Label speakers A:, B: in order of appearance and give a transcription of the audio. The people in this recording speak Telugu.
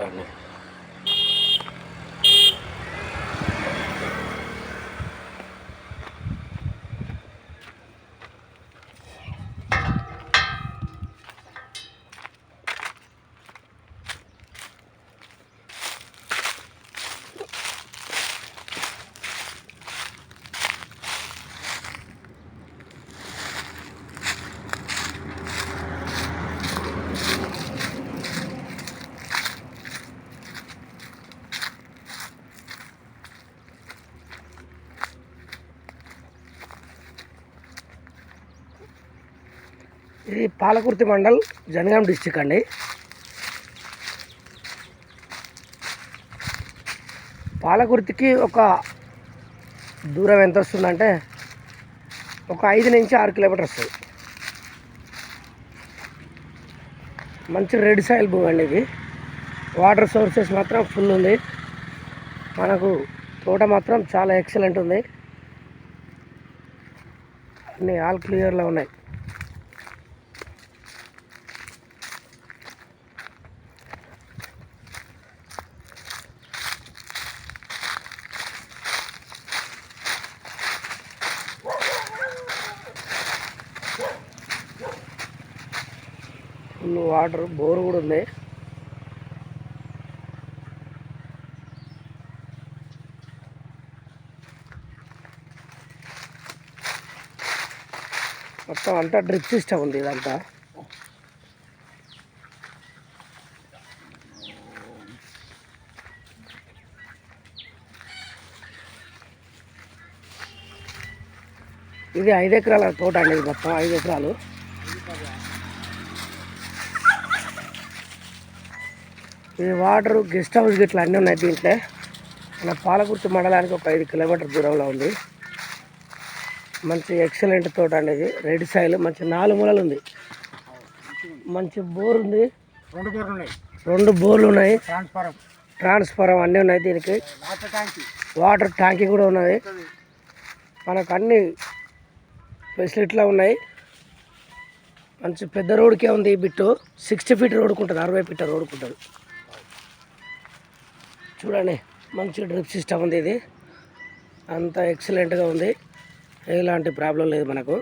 A: Ah. ఇది పాలకుర్తి మండల్ జనగాం డిస్టిక్ అండి. పాలకుర్తికి ఒక దూరం ఎంత వస్తుందంటే ఒక ఐదు నుంచి ఆరు కిలోమీటర్ వస్తుంది. మంచి రెడ్ సాయిల్ భూమి అండి ఇది. వాటర్ సోర్సెస్ మాత్రం ఫుల్ ఉంది. మనకు తోట మాత్రం చాలా ఎక్సలెంట్ ఉంది. అన్నీ ఆల్ క్లియర్లో ఉన్నాయి. ఫుల్ వాటర్ బోర్ కూడా ఉంది. మొత్తం అంతా డ్రిప్ సిస్టమ్ ఉంది ఇదంతా. ఇది ఐదు ఎకరాల తోట అండి ఇది మొత్తం ఐదు ఎకరాలు ఈ వాటర్ గెస్ట్ హౌస్ గిట్లా అన్నీ ఉన్నాయి దీంట్లో. మన పాలకుర్తి మండలానికి ఒక ఐదు కిలోమీటర్ దూరంలో ఉంది. మంచి ఎక్సలెంట్ తోట అనేది రెడ్ సాయిల్ మంచి నాలుగు మూలలు ఉంది. మంచి బోర్ ఉంది.
B: రెండు బోర్లు ఉన్నాయి.
A: రెండు బోర్లు ఉన్నాయి.
B: ట్రాన్స్ఫారం
A: ట్రాన్స్ఫారం అన్నీ ఉన్నాయి దీనికి.
B: వాటర్ ట్యాంక్
A: వాటర్ ట్యాంకీ కూడా ఉన్నది. మనకు అన్ని ఫెసిలిటీలో ఉన్నాయి. మంచి పెద్ద రోడ్కే ఉంది ఈ బిట్టు. సిక్స్టీ ఫీట్ రోడ్కు ఉంటుంది అరవై ఫీట్ రోడ్కు ఉంటుంది. చూడండి మంచి డ్రిప్ సిస్టమ్ ఉంది ఇది. అంత ఎక్సలెంట్గా ఉంది. ఎలాంటి ప్రాబ్లం లేదు మనకు.